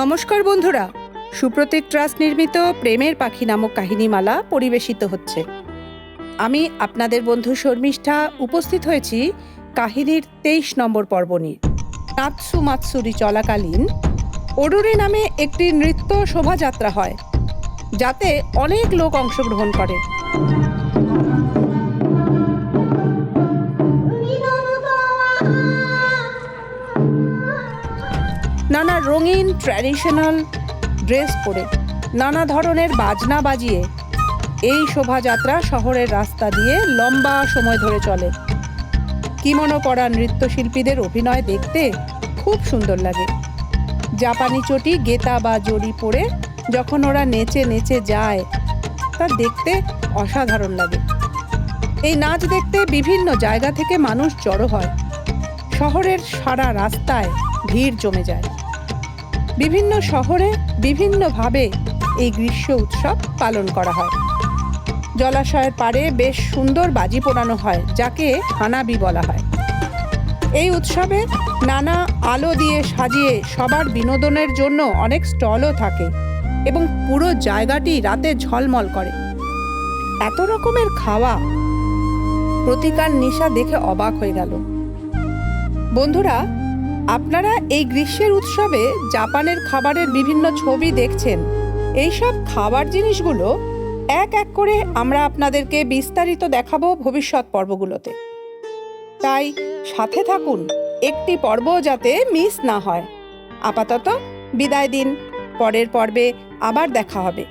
নমস্কার বন্ধুরা। সুপ্রতীক ট্রাস্ট নির্মিত প্রেমের পাখি নামক কাহিনীমালা পরিবেশিত হচ্ছে। আমি আপনাদের বন্ধু শর্মিষ্ঠা উপস্থিত হয়েছি কাহিনীর তেইশ নম্বর পর্ব নিয়ে। নাৎসু মাৎসুরি চলাকালীন ওডুরি নামে একটি নৃত্য শোভাযাত্রা হয়, যাতে অনেক লোক অংশগ্রহণ করে। নানা রঙিন ট্র্যাডিশনাল ড্রেস পরে নানা ধরনের বাজনা বাজিয়ে এই শোভাযাত্রা শহরের রাস্তা দিয়ে লম্বা সময় ধরে চলে। কিমনো পরা নৃত্যশিল্পীদের অভিনয় দেখতে খুব সুন্দর লাগে। জাপানি চটি গেতা বা জড়ি পরে যখন ওরা নেচে নেচে যায়, তা দেখতে অসাধারণ লাগে। এই নাচ দেখতে বিভিন্ন জায়গা থেকে মানুষ জড়ো হয়। শহরের সারা রাস্তায় ভিড় জমে যায়। বিভিন্ন শহরে বিভিন্নভাবে এই গ্রীষ্ম উৎসব পালন করা হয়। জলাশয়ের পাড়ে বেশ সুন্দর বাজি পোড়ানো হয়, যাকে হানাবি বলা হয়। এই উৎসবে নানা আলো দিয়ে সাজিয়ে সবার বিনোদনের জন্য অনেক স্টলও থাকে এবং পুরো জায়গাটি রাতে ঝলমল করে। এত রকমের খাওয়া প্রতিকার নিশা দেখে অবাক হয়ে গেল। বন্ধুরা আপনারা এই গ্রীষ্মের উৎসবে জাপানের খাবারের বিভিন্ন ছবি দেখছেন। এইসব খাবার জিনিসগুলো এক এক করে আমরা আপনাদেরকে বিস্তারিত দেখাবো ভবিষ্যৎ পর্বগুলোতে। তাই সাথে থাকুন, একটি পর্ব যাতে মিস না হয়। আপাতত বিদায় দিন, পরের পর্বে আবার দেখা হবে।